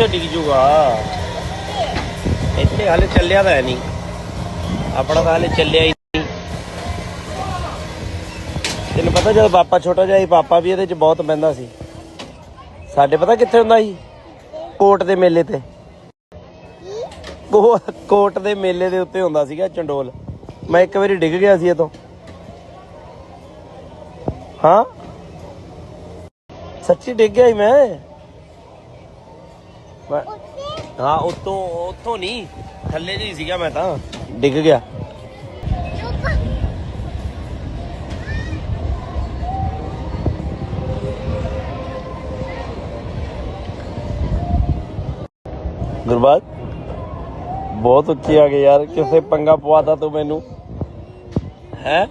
ਕਿੱਥੇ ਡਿੱਗ ਜੂਗਾ। ਇੱਥੇ ਹਾਲੇ ਚੱਲਿਆ ਤਾਂ ਹੈ ਨਹੀਂ। ਆਪਣਾ ਤਾਂ ਹਾਲੇ ਚੱਲਿਆ ਹੀ ਨਹੀਂ। ਤੈਨੂੰ ਪਤਾ ਜਦੋਂ ਪਾਪਾ ਛੋਟਾ ਜਿਹਾ ਸੀ, ਪਾਪਾ ਵੀ ਇਹਦੇ 'ਚ ਬਹੁਤ ਬਹਿੰਦਾ ਸੀ। ਸਾਡੇ ਪਤਾ ਕਿੱਥੇ ਹੁੰਦਾ ਸੀ? ਕੋਟ ਦੇ ਮੇਲੇ ਤੇ। ਕੋ- ਕੋਟ ਦੇ ਮੇਲੇ ਦੇ ਉੱਤੇ ਹੁੰਦਾ ਸੀਗਾ ਚੰਡੋਲ। ਮੈਂ ਇੱਕ ਵਾਰੀ ਡਿੱਗ ਗਿਆ ਸੀ ਇਹ ਹਾਂ? ਸੱਚੀ ਡਿੱਗ ਗਿਆ ਸੀ ਮੈਂ- ਹਾਂ, ਉਤੋਂ ਉਤੋਂ ਨਹੀਂ, ਥੱਲੇ ਜਿਹੀ ਸੀਗਾ ਮੈਂ ਤਾਂ, ਡਿੱਗ ਗਿਆ। ਗੁਰਬਾਜ, ਬਹੁਤ ਉੱਚੀ ਆ ਗਈ ਯਾਰ, ਕਿਸੇ ਪੰਗਾ ਪਵਾਤਾ ਤੂੰ ਮੈਨੂੰ। ਹੈ?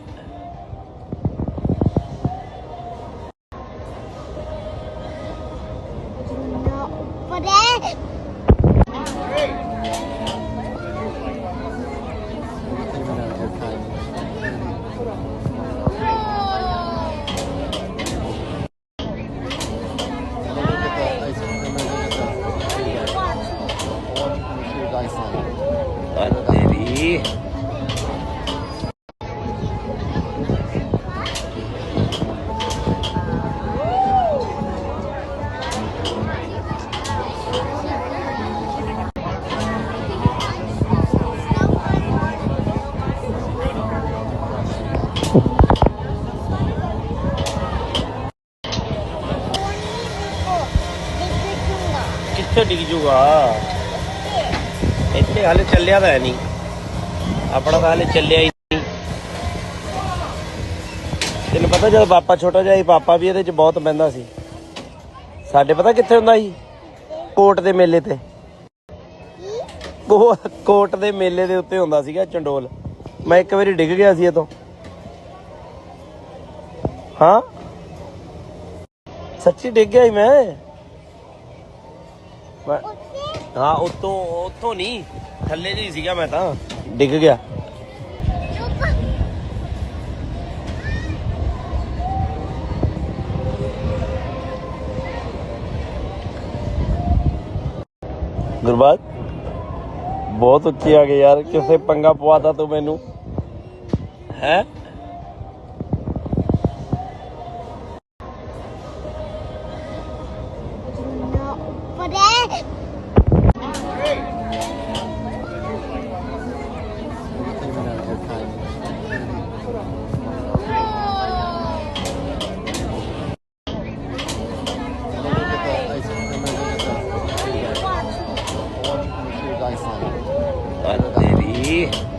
ਕਿੱਥੇ ਡਿੱਗ ਜੂਗਾ। ਇੱਥੇ ਹਾਲੇ ਚੱਲਿਆ ਤਾਂ ਹੈ ਨਹੀਂ। ਆਪਣਾ ਤਾਂ ਹਾਲੇ ਚੱਲਿਆ ਹੀ ਨਹੀਂ। ਤੈਨੂੰ ਪਤਾ ਜਦੋਂ ਪਾਪਾ ਛੋਟਾ ਜਿਹਾ ਸੀ, ਪਾਪਾ ਵੀ ਇਹਦੇ 'ਚ ਬਹੁਤ ਬਹਿੰਦਾ ਸੀ। ਸਾਡੇ ਪਤਾ ਕਿੱਥੇ ਹੁੰਦਾ ਸੀ? ਕੋਟ ਦੇ ਮੇਲੇ ਤੇ। ਕੋਟ ਦੇ ਮੇਲੇ ਦੇ ਉੱਤੇ ਹੁੰਦਾ ਸੀਗਾ ਚੰਡੋਲ। ਮੈਂ ਇੱਕ ਵਾਰੀ ਡਿੱਗ ਗਿਆ ਸੀ ਇਹ ਹਾਂ? ਸੱਚੀ ਡਿੱਗ ਗਿਆ ਸੀ ਮੈਂ? ਮੈਂ- ਹਾਂ, ਉਤੋਂ ਉਤੋਂ ਨਹੀਂ, ਥੱਲੇ ਜਿਹੀ ਸੀਗਾ ਮੈਂ ਤਾਂ। ਡਿੱਗ ਗਿਆ। ਗੁਰਬਾਜ ਬਹੁਤ ਉੱਚੀ ਆ ਗਈ ਯਾਰ, ਕਿਸੇ ਪੰਗਾ ਪਵਾਤਾ ਤੂੰ ਮੈਨੂੰ। ਹੈ? see.